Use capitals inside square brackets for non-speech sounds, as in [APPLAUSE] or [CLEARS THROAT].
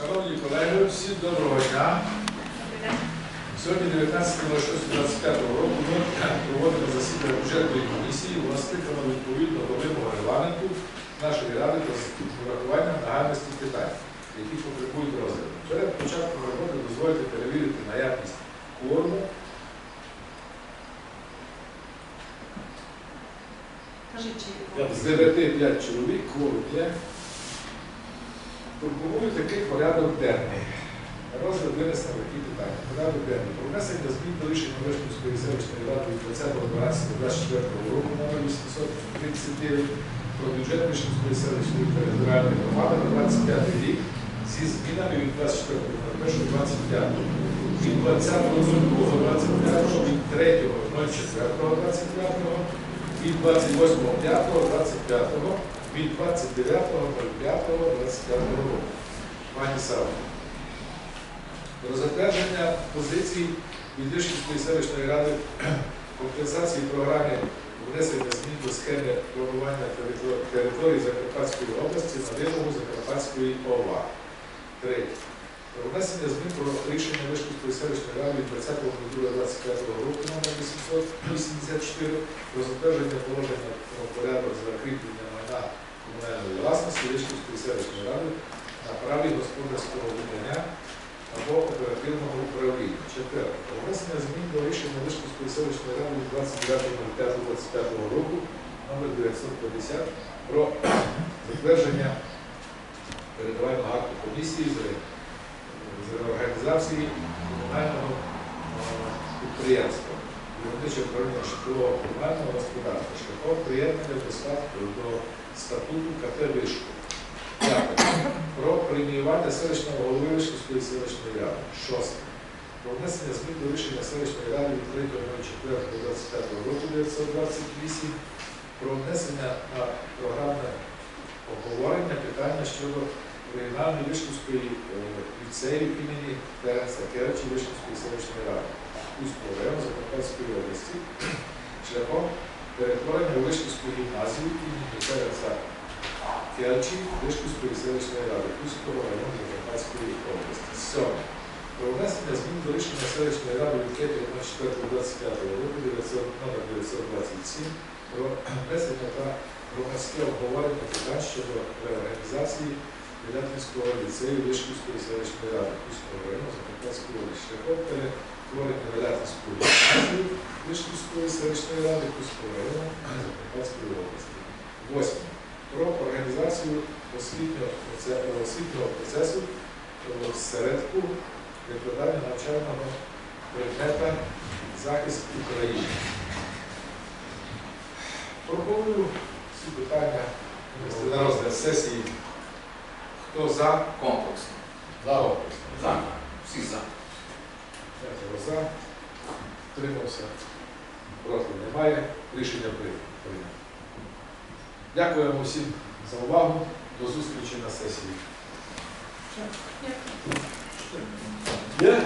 Шановні колеги, всім доброго дня. Сьогодні 19.06.25 року ми проводимо засідання бюджетної комісії, вона скликана відповідно до вимог регламенту нашої ради та з урахуванням нагальності питань, які потребують розгляду. Перед початком роботи дозвольте перевірити наявність. Кажіть, З 9 5 чоловік, кворум є. Пропоную такий порядок денний. Розгляд винесено такі питання. Порядок денний. Про внесення змін до рішення Вишнівської селищної ради від 20.12.24 року номер 839 про бюджет Вишнівської селищної територіальної громади на 25 рік зі змінами від 24.01.25 від 20.02.25 від 3.04.25 від 28.05.25 від 29.05.25 року. Пані Сава, про затвердження позицій від Вишківської селищної ради [CLEARS THROAT] компенсації програмі внесення змін до схеми планування території Закарпатської області на вимогу Закарпатської ОВА. Третє. Про внесення змін про рішення Вишківської селищної ради від 20.02.25 року номер 884 про затвердження положення про порядок закріплення майна комунальної власності Вишківської селищної ради на праві господарського видання або оперативного управління. Четверте. Внесення змін до рішення Вишківської селищної ради від 29.05.25 року номер 950 про затвердження передавального акту комісії з з організації комунального е, підприємства виробниче управління житлового комунального господарства шляхом приєднання до до статуту КТ Вишку. Про преміювання селищного голови Вишківської селищної ради. Шосте. Про внесення змін до рішення селищної ради від 3.04.25 року 928 про внесення на програмне обговорення питання щодо регіональної Вишківської е, ліцею імені Теренса Керчі Вишківської селищної ради Кузького району Закарпатської області шляхом перетворення Вишківської гімназії імені Теренса Керчі Вишківської селищної ради Кузького району Закарпатської області. Сьоме. Про внесення змін до рішення селищної ради від 4.25 року номер 927 про [CLEARS THROAT] внесення та громадське обговорення питань щодо реорганізації Білятинського ліцею Вишківської селищної ради Кузького району Закарпатської області шляхом перетворення Білятинської гімназії Вишківської селищної ради Кузького району Закарпатської області. Восьме. Про організацію освітнього, процесу е, середку викладання навчального предмета захист України. Пропоную ці питання на розгляд сесії. Хто за? Комплексно. За комплекс. За. Всі за. П'ятеро за. Тримався. Проти немає. Рішення прийнято. Дякуємо всім за увагу. До зустрічі на сесії. Дякую.